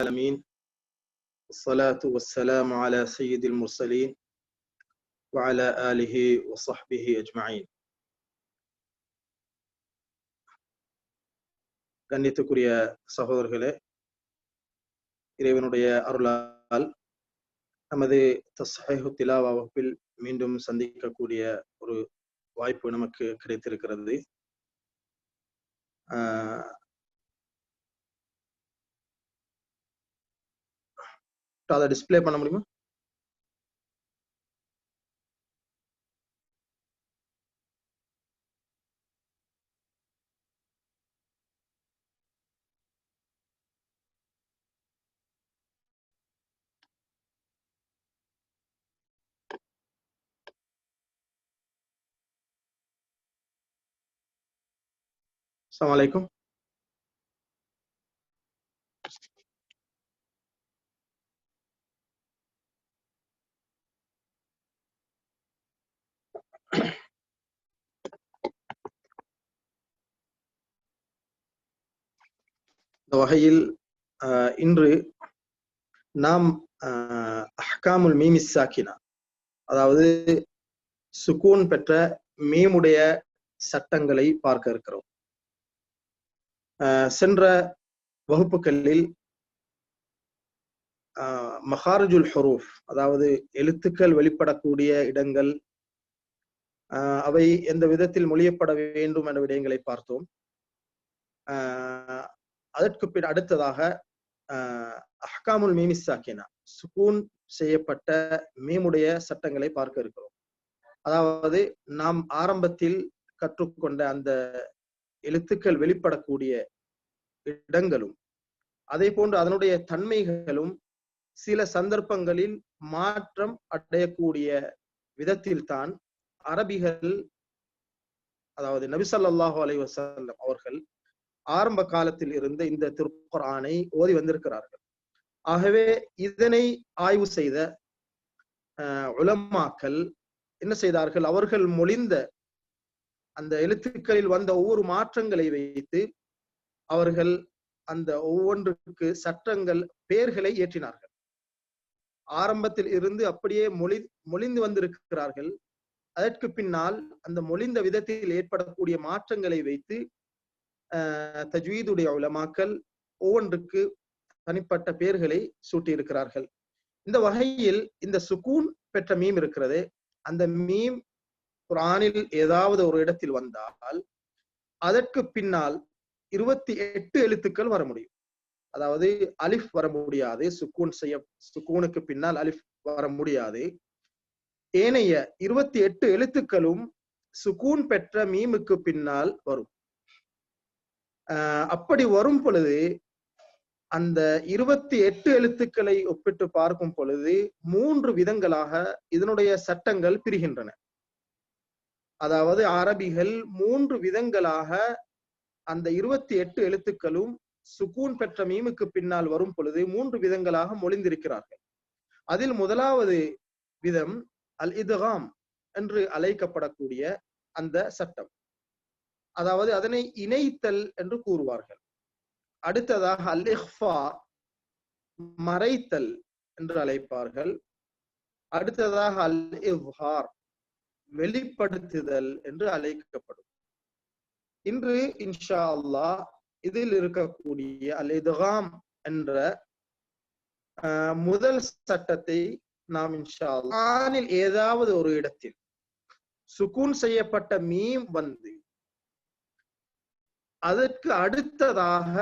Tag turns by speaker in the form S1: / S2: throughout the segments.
S1: العالمين والصلاة والسلام على سيد المرسلين وعلى آله وصحبه أجمعين கண்ணியத்துக்குரிய சகோதரர்களே இறைவனுடைய அருளால் நமது தஸ்ஹைஹு திலாவா வகுப்பில் மீண்டும் சந்திக்கக்கூடிய ஒரு வாய்ப்பு நமக்கு கிடைத்திருக்கிறது அதை டிஸ்பிளே பண்ண முடியுமா? அஸ்லாம் இந்த வகையில் ஆஹ், இன்று நாம் ஆஹ், அஹ்காமுல் மீமி சாக்கினா அதாவது சுக்கூன் பெற்ற மீமுடைய சட்டங்களை பார்க்க இருக்கிறோம். ஆஹ், சென்ற வகுப்புகளில் ஆஹ், மஹாரஜுல் ஹுரூஃப் அதாவது எழுத்துக்கள் வெளிப்படக்கூடிய இடங்கள் ஆஹ், அவை எந்த விதத்தில் மொழியப்பட வேண்டும் என்ற விடயங்களை பார்த்தோம். ஆஹ், அதற்கு பின் அடுத்ததாக அஹ்காமுல் மீமி சாக்கினா சுக்கூன் செய்யப்பட்ட மீமுடைய சட்டங்களை பார்க்க இருக்கிறோம். அதாவது நாம் ஆரம்பத்தில் கற்றுக்கொண்ட அந்த எழுத்துக்கள் வெளிப்படக்கூடிய இடங்களும் அதே போன்று அதனுடைய தன்மைகளும் சில சந்தர்ப்பங்களில் மாற்றம் அடையக்கூடிய விதத்தில் தான் அரபிகள் அதாவது நபிசல்லாஹு அலைவசல்லம் அவர்கள் ஆரம்ப காலத்தில் இருந்த இந்த திருக்குறானை ஓதி வந்திருக்கிறார்கள். ஆகவே இதனை ஆய்வு செய்த அஹ், உலமாக்கள் என்ன செய்தார்கள்? அவர்கள் மொழிந்த அந்த எழுத்துக்களில் வந்த ஒவ்வொரு மாற்றங்களை வைத்து அவர்கள் அந்த ஒவ்வொன்றுக்கு சட்டங்கள் பெயர்களை ஏற்றினார்கள். ஆரம்பத்தில் இருந்து அப்படியே மொழி மொழிந்து வந்திருக்கிறார்கள். அதற்கு பின்னால் அந்த மொழிந்த விதத்தில் ஏற்படக்கூடிய மாற்றங்களை வைத்து தஜ்வீதுடைய உலமாக்கள் ஒவ்வொன்றுக்கு தனிப்பட்ட பெயர்களை சூட்டியிருக்கிறார்கள். இந்த வகையில் இந்த சுக்கூன் பெற்ற மீம் இருக்கிறது. அந்த மீம் குரானில் ஏதாவது ஒரு இடத்தில் வந்தால் அதற்கு பின்னால் இருபத்தி எட்டு எழுத்துக்கள் வர முடியும். அதாவது அலிஃப் வர முடியாது. சுக்கூன் செய்ய சுக்கூனுக்கு பின்னால் அலிஃப் வர முடியாது. ஏனைய இருபத்தி எட்டு எழுத்துக்களும் சுக்கூன் பெற்ற மீமுக்கு பின்னால் வரும். அப்படி வரும் பொழுது அந்த இருபத்தி எட்டு எழுத்துக்களை ஒப்பிட்டு பார்க்கும் பொழுது மூன்று விதங்களாக இதனுடைய சட்டங்கள் பிரிகின்றன. அதாவது அரபிகள் மூன்று விதங்களாக அந்த இருபத்தி எட்டு எழுத்துக்களும் சுக்கூன் பெற்ற மீமுக்கு பின்னால் வரும் பொழுது மூன்று விதங்களாக மொழிந்திருக்கிறார்கள். அதில் முதலாவது விதம் அல் இதுகாம் என்று அழைக்கப்படக்கூடிய அந்த சட்டம். அதாவது அதனை இணைத்தல் என்று கூறுவார்கள். அடுத்ததாக அல் இஹ்ஃபா மறைத்தல் என்று அழைப்பார்கள். அடுத்ததாக அல் இவ்ஹார் வெளிப்படுத்துதல் என்று அழைக்கப்படும். இன்று இன்ஷா அல்லா இதில் இருக்கக்கூடிய அல் இதுகாம் என்ற முதல் சட்டத்தை நாம் இன்ஷா அல்லாஹ் ஏதாவது ஒரு இடத்தில் சுக்கூன் செய்யப்பட்ட மீம் வந்து அதற்கு அடுத்ததாக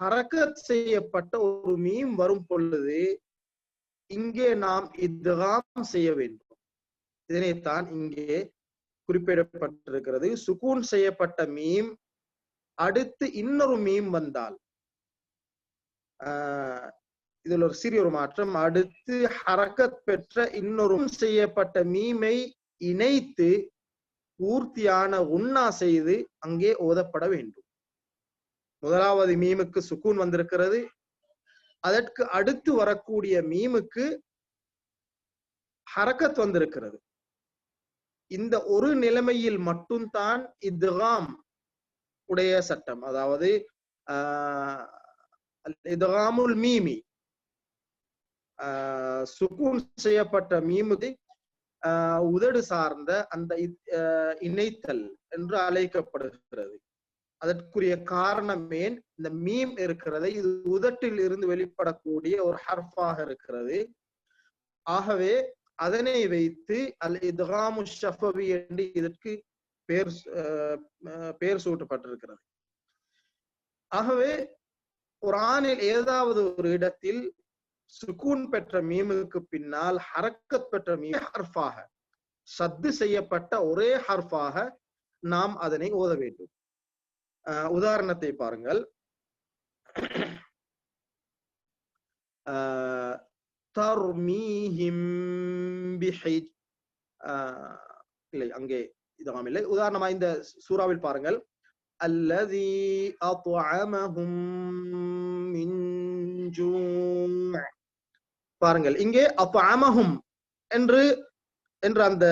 S1: ஹரக்கத் செய்யப்பட்ட ஒரு மீம் வரும் பொழுது இங்கே நாம் இதுகாம் செய்ய வேண்டும். இதனைத்தான் இங்கே குறிப்பிடப்பட்டிருக்கிறது. சுகூன் செய்யப்பட்ட மீம் அடுத்து இன்னொரு மீம் வந்தால். ஆஹ் இதில் ஒரு சிறிய ஒரு மாற்றம். அடுத்து ஹரக்கத் பெற்ற இன்னொரு செய்யப்பட்ட மீமை இணைத்து பூர்த்தியான உண்ணா செய்து அங்கே ஓதப்பட வேண்டும். முதலாவது மீமுக்கு சுக்கூன் வந்திருக்கிறது. அதற்கு அடுத்து வரக்கூடிய மீமுக்கு ஹரக்கத் வந்திருக்கிறது. இந்த ஒரு நிலைமையில் மட்டும்தான் இதுகாம் உடைய சட்டம். அதாவது ஆஹ் இதுகாமுல் மீமி. சுக்கூன் செய்யப்பட்ட மீமுக்கு ஆஹ் உதடு சார்ந்த அந்த இ- இணைத்தல் என்று அழைக்கப்படுகிறது. அதற்குரிய காரணம் ஏன்? இந்த மீம் இருக்கிறது இது உதட்டில் இருந்து வெளிப்படக்கூடிய ஒரு ஹர்ஃபாக இருக்கிறது. ஆகவே அதனை வைத்து அல் இத்காமு ஷஃபவி என்று இதற்கு பேர் பெயர் சூட்டப்பட்டிருக்கிறது. ஆகவே குரானில் ஏதாவது ஒரு இடத்தில் சுக்கூன் பெற்ற மீமுக்கு பின்னால் ஹரக்கத் பெற்ற மீம் ஹர்ஃபாக சத்து செய்யப்பட்ட ஒரே ஹர்ஃபாக நாம் அதனை ஓத வேண்டும். உதாரணத்தை பாருங்கள். ஆஹ் தர்மீஹிம் ஆஹ் இல்லை அங்கே இதுவாம் இல்லை. உதாரணமா இந்த சூறாவில் பாருங்கள். அல்லதி அத்அமஹும் மின் பாருங்கள் இங்கே அத்அமஹும் என்று என்ற அந்த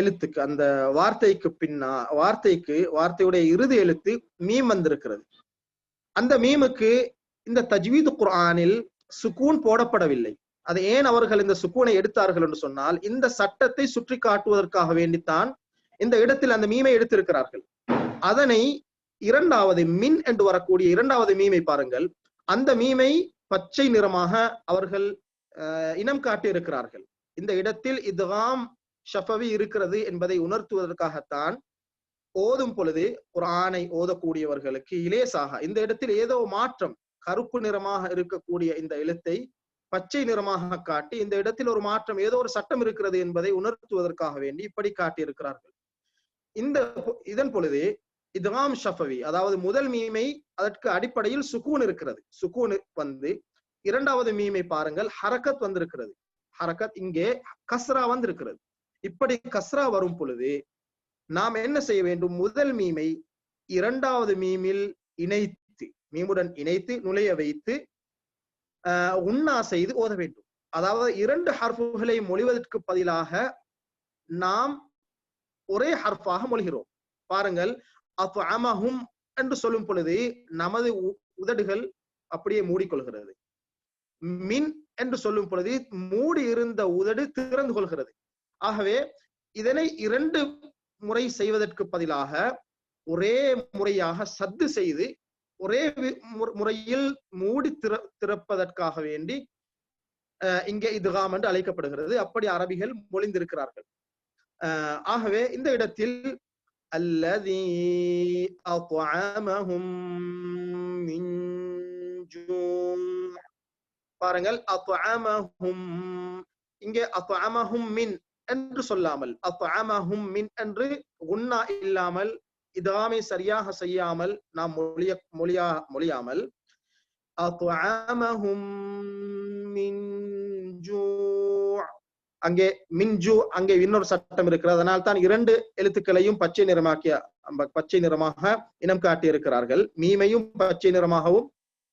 S1: எழுத்துக்கு அந்த வார்த்தைக்கு பின்னா வார்த்தைக்கு வார்த்தையுடைய இறுதி எழுத்து மீம் வந்திருக்கிறது. அந்த மீமுக்கு இந்த தஜ்வீது குர்ஆனில் சுக்கூன் போடப்படவில்லை. அது ஏன் அவர்கள் இந்த சுக்கூனை எடுத்தார்கள் என்று சொன்னால் இந்த சட்டத்தை சுற்றி காட்டுவதற்காக வேண்டித்தான் இந்த இடத்தில் அந்த மீமை எடுத்திருக்கிறார்கள். அதனை இரண்டாவது மின் என்று வரக்கூடிய இரண்டாவது மீமை பாருங்கள். அந்த மீமை பச்சை நிறமாக அவர்கள் இனம் காட்டி இருக்கிறார்கள் இந்த இடத்தில் இதுகாம் ஷஃபவி இருக்கிறது என்பதை உணர்த்துவதற்காகத்தான் ஓதும் பொழுது குரானை ஓதக்கூடியவர்களுக்கு இலேசாக இந்த இடத்தில் ஏதோ மாற்றம் கருப்பு நிறமாக இருக்கக்கூடிய இந்த எழுத்தை பச்சை நிறமாக காட்டி இந்த இடத்தில் ஒரு மாற்றம் ஏதோ ஒரு சட்டம் இருக்கிறது என்பதை உணர்த்துவதற்காக வேண்டி இப்படி காட்டியிருக்கிறார்கள். இந்த இதன் பொழுது இதுகாம் ஷஃபவி அதாவது முதல் மீமை அதற்கு அடிப்படையில் சுக்கூன் இருக்கிறது. சுக்கூன் வந்து இரண்டாவது மீமை பாருங்கள் ஹரக்கத் வந்திருக்கிறது. ஹரக்கத் இங்கே கஸ்ரா வந்திருக்கிறது. இப்படி கஸ்ரா வரும் பொழுது நாம் என்ன செய்ய வேண்டும்? முதல் மீமை இரண்டாவது மீமில் இணைத்து மீமுடன் இணைத்து நுழைய வைத்து ஆஹ், செய்து ஓத வேண்டும். அதாவது இரண்டு ஹர்ஃபுகளை மொழிவதற்கு பதிலாக நாம் ஒரே ஹர்ஃபாக மொழிகிறோம். பாருங்கள் அப்போ அமஹும் என்று சொல்லும் பொழுது நமது உ- உதடுகள் அப்படியே மூடிக்கொள்கிறது. மின் என்று சொல்லும் பொழுது மூடி இருந்த உதடு திறந்து கொள்கிறது. ஆகவே இதனை இரண்டு முறை செய்வதற்கு பதிலாக ஒரே முறையாக சத்து செய்து ஒரே முறையில் மூடி திற திறப்பதற்காக வேண்டி அஹ், இங்கே இதுகாம் என்று அழைக்கப்படுகிறது. அப்படி அரபிகள் மொழிந்திருக்கிறார்கள். ஆகவே இந்த இடத்தில் அல்லதி அத்அமஹும் மின் பாருங்கள் அத்அமஹும் இங்கே அத்அமஹும் மின் என்று சொல்லாமல் அத்அமஹும் மின் என்று உண்ணா இல்லாமல் இதாமை சரியாக செய்யாமல் நாம் மொழிய மொழியா மொழியாமல் மின் ஜூ' அங்கே மின்ஜு அங்கே இன்னொரு சட்டம் இருக்கிறது. அதனால் தான் இரண்டு எழுத்துக்களையும் பச்சை நிறமாக்கிய அம்ப- பச்சை நிறமாக இனம் காட்டியிருக்கிறார்கள். மீமையும் பச்சை நிறமாகவும்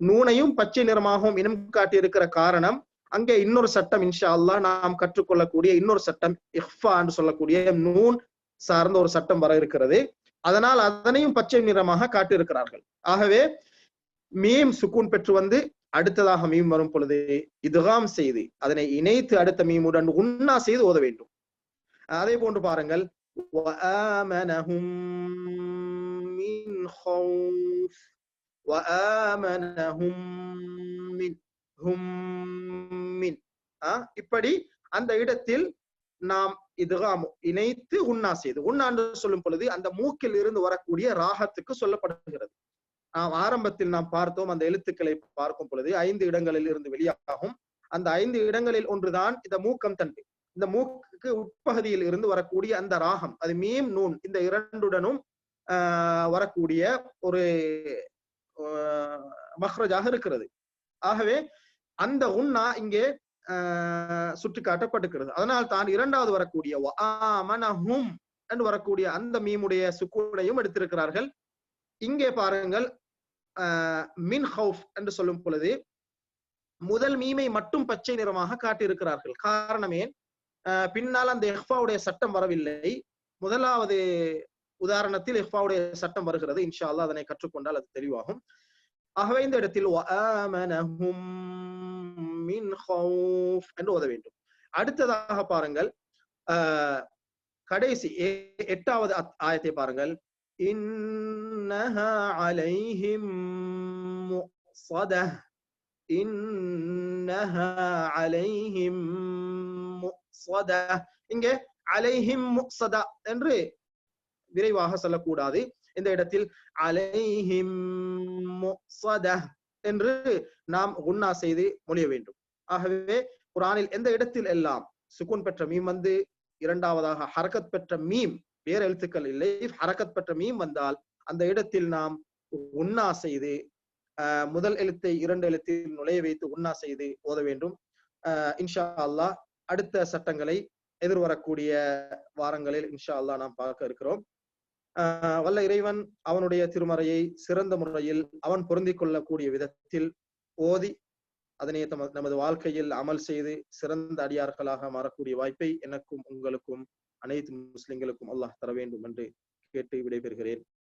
S1: நூனையும் பச்சை நிறமாகவும் இனம் காட்டி இருக்கிற காரணம் அங்கே இன்னொரு சட்டம் இன்ஷா அல்லாஹ் நாம் கற்றுக்கொள்ளக்கூடிய இன்னொரு சட்டம் இஹ்ஃபா என்று சொல்லக்கூடிய நூன் சார்ந்த ஒரு சட்டம் வர இருக்கிறது அதனால் அதனையும் பச்சை நிறமாக காட்டியிருக்கிறார்கள் ஆகவே மீம் சுக்கூன் பெற்று வந்து அடுத்ததாக மீம் வரும் பொழுது இதுகாம் செய்து அதனை இணைத்து அடுத்த மீமுடன் உன்னா செய்து ஓத வேண்டும் அதே போன்று பாருங்கள் وآمنهم من ஹும்மின். இப்படி அந்த இடத்தில் நாம் இதுகாமு இணைத்து உண்ணா செய்து உண்ணாண்டு சொல்லும் பொழுது அந்த மூக்கில் இருந்து வரக்கூடிய ராகத்துக்கு சொல்லப்படுகிறது. நாம் ஆரம்பத்தில் நாம் பார்த்தோம் அந்த எழுத்துக்களை பார்க்கும் பொழுது ஐந்து இடங்களில் இருந்து வெளியாகும். அந்த ஐந்து இடங்களில் ஒன்றுதான் இந்த மூக்கம் தண்டு. இந்த மூக்கு உட்பகுதியில் இருந்து வரக்கூடிய அந்த ராகம் அது மீம் நூன் இந்த இரண்டுடனும் வரக்கூடிய ஒரு மஹ்ரஜாக இருக்கிறது. ஆகவே அந்த உண்ணா இங்கே ஆஹ், சுட்டி காட்டப்பட்டுக்கிறது அதனால் தான் இரண்டாவது வரக்கூடிய வஆமனஹும் என்று வரக்கூடிய அந்த மீமுடைய சுக்கூனையும் எடுத்திருக்கிறார்கள். இங்கே பாருங்கள் ஆஹ், மின் ஹவுஃப் என்று சொல்லும் பொழுது முதல் மீமை மட்டும் பச்சை நிறமாக காட்டியிருக்கிறார்கள். காரணமே ஆஹ், பின்னால் அந்த இஹ்ஃபாவுடைய சட்டம் வரவில்லை. முதலாவது உதாரணத்தில் இஹ்ஃபாவுடைய சட்டம் வருகிறது. இன்ஷா அல்லாஹ் அதனை கற்றுக்கொண்டால் அது தெளிவாகும். ஆகவே இந்த இடத்தில் என்று ஓத வேண்டும். அடுத்ததாக பாருங்கள் கடைசி எட்டாவது ஆயத்தை பாருங்கள். அலைஹிம் அலைஹிம் இங்கே அலைஹிம் என்று விரைவாக சொல்லக்கூடாது. இந்த இடத்தில்? அலைஹிம் என்று நாம் குன்னா செய்து மொழிய வேண்டும். ஆகவே குரானில் எந்த இடத்தில் எல்லாம் சுக்குன் பெற்ற மீம் வந்து இரண்டாவதாக ஹரக்கத் பெற்ற மீம் வேற எழுத்துக்கள் இல்லை ஹரக்கத் பெற்ற மீம் வந்தால் அந்த இடத்தில் நாம் உன்னா செய்து முதல் எழுத்தை இரண்டு எழுத்தில் நுழைய வைத்து உன்னா செய்து ஓத வேண்டும். இன்ஷா அல்லாஹ் அடுத்த சட்டங்களை எதிர்வரக்கூடிய வாரங்களில் இன்ஷா அல்லாஹ் நாம் பார்க்க இருக்கிறோம். வல்ல இறைவன் அவனுடைய திருமறையை சிறந்த முறையில் அவன் பொருந்திக் கொள்ளக்கூடிய விதத்தில் ஓதி அதனை நமது வாழ்க்கையில் அமல் செய்து சிறந்த அடியார்களாக மாறக்கூடிய வாய்ப்பை எனக்கும் உங்களுக்கும் அனைத்து முஸ்லிம்களுக்கும் அல்லாஹ் தர வேண்டும் என்று கேட்டு விடைபெறுகிறேன்.